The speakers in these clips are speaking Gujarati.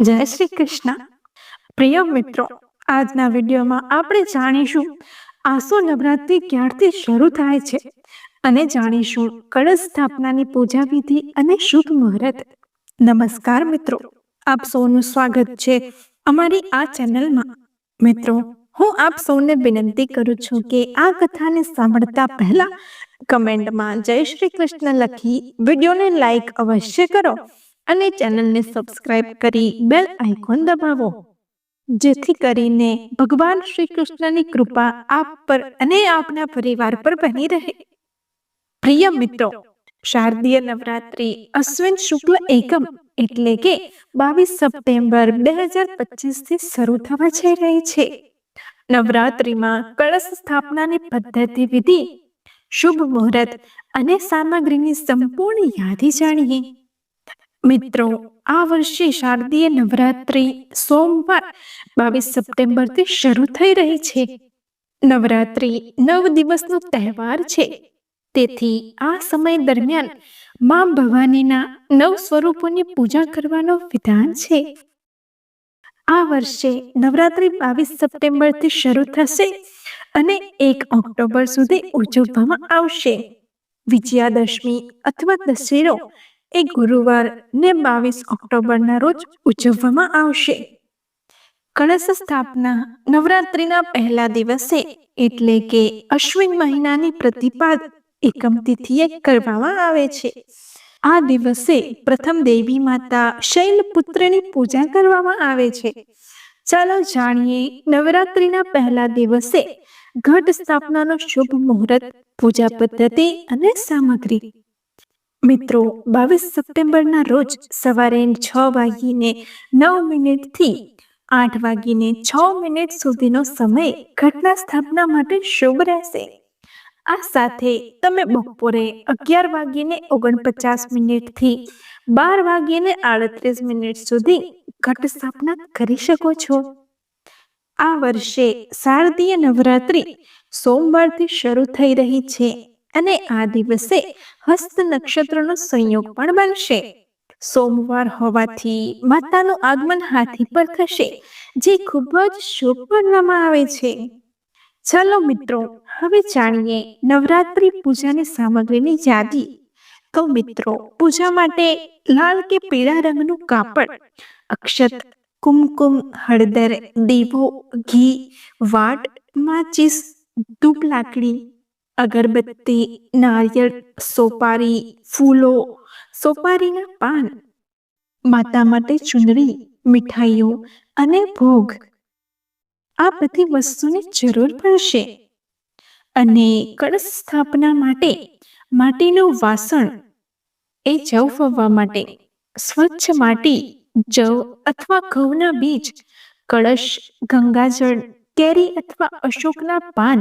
જય શ્રી કૃષ્ણ. પ્રિય મિત્રો, આજના વિડીયોમાં આપણે જાણીશું આસો નવરાત્રિ ક્યારથી શરૂ થાય છે અને જાણીશું કળશ સ્થાપનાની પૂજા વિધિ અને શુભ મુહૂર્ત. નમસ્કાર મિત્રો, આપ સૌનું સ્વાગત છે અમારી આ ચેનલમાં. મિત્રો, હું આપ સૌને વિનંતી કરું છું કે આ કથાને સાંભળતા પહેલા કમેન્ટમાં જય શ્રી કૃષ્ણ લખી વિડીયોને લાઈક અવશ્ય કરો અને ચેનલને સબસ્ક્રાઇબ કરી બેલ આઇકોન દબાવો. જેથી કરીને ભગવાન શ્રી કૃષ્ણની કૃપા આપ પર અને આપના પરિવાર પર બની રહે. પ્રિય મિત્રો, શારદીય નવરાત્રી અશ્વિન શુક્લ એકમ એટલે કે બાવીસ સપ્ટેમ્બર બે હજાર પચીસથી શરૂ થવા જઈ રહી છે. નવરાત્રીમાં કળશ સ્થાપનાની પદ્ધતિ, વિધિ, શુભ મુહૂર્ત અને સામગ્રીની સંપૂર્ણ યાદી જાણીએ. મિત્રો, આ વર્ષે શારદીય નવરાત્રિ સોમવાર બાવીસ સપ્ટેમ્બરથી શરૂ થઈ રહી છે. નવરાત્રિ નવ દિવસનો તહેવાર છે. તેથી આ સમય દરમિયાન મા ભવાનીના નવ સ્વરૂપોની પૂજા કરવાનો વિધાન છે. આ વર્ષે નવરાત્રી બાવીસ સપ્ટેમ્બરથી શરૂ થશે અને એક ઓક્ટોબર સુધી ઉજવવામાં આવશે. વિજયાદશમી અથવા દશેરો એ ગુરુવાર ને બાવીસ ઓક્ટોબરના રોજ ઉજવવામાં આવશે. કળશ સ્થાપના નવરાત્રિના પહેલા દિવસે એટલે કે અશ્વિન મહિનાની પ્રતિપાદ એકમ તિથિએ કરવામાં આવે છે. આ દિવસે પ્રથમ દેવી માતા શૈલપુત્રની પૂજા કરવામાં આવે છે. ચાલો જાણીએ નવરાત્રિના પહેલા દિવસે ઘટ સ્થાપનાનો શુભ મુહૂર્ત, પૂજા પદ્ધતિ અને સામગ્રી. મિત્રો, બાવીસ સપ્ટેમ્બરના રોજ સવારે છ વાગીને નવ મિનિટથી આઠ વાગીને છ મિનિટ સુધીનો સમય ઘટના સ્થાપના માટે શુભ રહેશે આ સાથે તમે બપોરે અગિયાર વાગીને ઓગણપચાસ મિનિટથી બાર વાગીને આડત્રીસ મિનિટ સુધી ઘટ સ્થાપના કરી શકો છો. આ વર્ષે શારદીય નવરાત્રિ સોમવારથી શરૂ થઈ રહી છે. અને આ દિવસે હસ્ત નક્ષત્રનો સંયોગ પણ બનશે. સોમવાર હોવાથી માતાનું આગમન હાથી પર થશે, જે ખૂબ જ શુભ માનવામાં આવે છે. ચલો મિત્રો, હવે જાણીએ નવરાત્રી પૂજાની સામગ્રીની યાદી. તો મિત્રો, પૂજા માટે લાલ કે પીળા રંગનું કાપડ, અક્ષત, કુમકુમ, હળદર, દીવો, ઘી, વાટ, માચીસ ધૂપ લાકડી અગરબત્તી, નારિયેળ, સોપારી, ફૂલો, સોપારીના પાન, માતા માટે ચુંદડી, મીઠાઈઓ અને ભોગ. આ બધી વસ્તુની જરૂર પડશે. અને કળશ સ્થાપના માટે માટીનું વાસણ, એ જવ ફવવા માટે, સ્વચ્છ માટી, જવ અથવા ઘઉંના બીજ, કળશ, ગંગાજળ, કેરી અથવા અશોકના પાન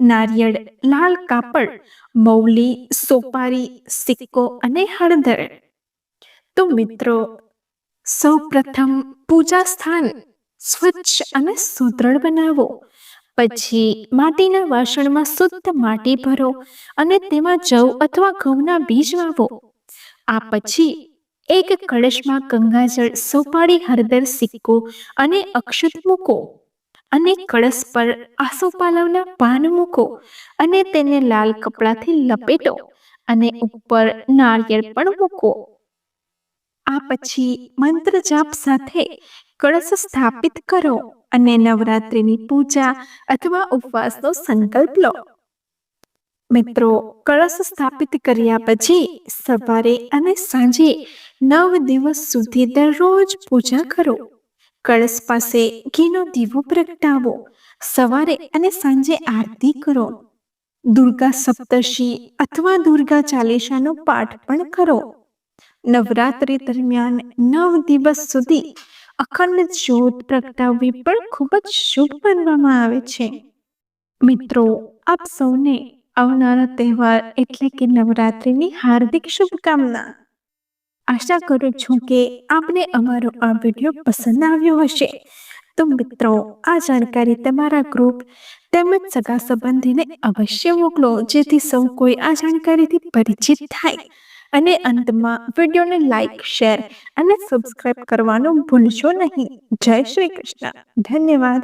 નારિયેળ, લાલ કાપડ, મૌલી, સોપારી, સિક્કો અને હળદર. તો મિત્રો સૌ પ્રથમ પૂજા સ્થાન સ્વચ્છ અને સુદૃઢ બનાવો. પછી માટીના વાસણમાં શુદ્ધ માટી ભરો અને તેમાં જવ અથવા ઘઉંના બીજ વાવો. આ પછી એક કળશમાં ગંગાજળ, સોપારી, હળદર, સિક્કો અને અક્ષત મૂકો. અને કળશ પર આસોપાલવના પાન મૂકો અને તેને લાલ કપડાથી લપેટો અને ઉપર નારિયેળ પણ મૂકો. આ પછી મંત્ર જાપ સાથે કળશ સ્થાપિત કરો અને નવરાત્રિની પૂજા અથવા ઉપવાસનો સંકલ્પ લો. મિત્રો, કળશ સ્થાપિત કર્યા પછી સવારે અને સાંજે નવ દિવસ સુધી દરરોજ પૂજા કરો. કળશ પાસે ઘીનો દીવો પ્રગટાવો. સવારે અને સાંજે આરતી કરો. દુર્ગા સપ્તશી અથવા દુર્ગા ચાલીસાનો પાઠ પણ કરો. નવરાત્રી દરમિયાન નવ દિવસ સુધી અખંડ જ્યોત પ્રગટાવવી પણ ખૂબ જ શુભ માનવામાં આવે છે. મિત્રો, આપ સૌને આવનારા તહેવાર એટલે કે નવરાત્રિની હાર્દિક શુભકામના. આશા કરું છું કે આપને અમારો આ વીડિયો પસંદ આવ્યો હશે. તો મિત્રો, આ જાણકારી તમારા ગ્રુપ તેમજ સગા સંબંધીને અવશ્ય મોકલો, જેથી સૌ કોઈ આ જાણકારીથી પરિચિત થાય. અને અંતમાં વિડીયોને લાઈક શેર અને સબસ્ક્રાઇબ કરવાનું ભૂલશો નહીં. જય શ્રી કૃષ્ણ. ધન્યવાદ.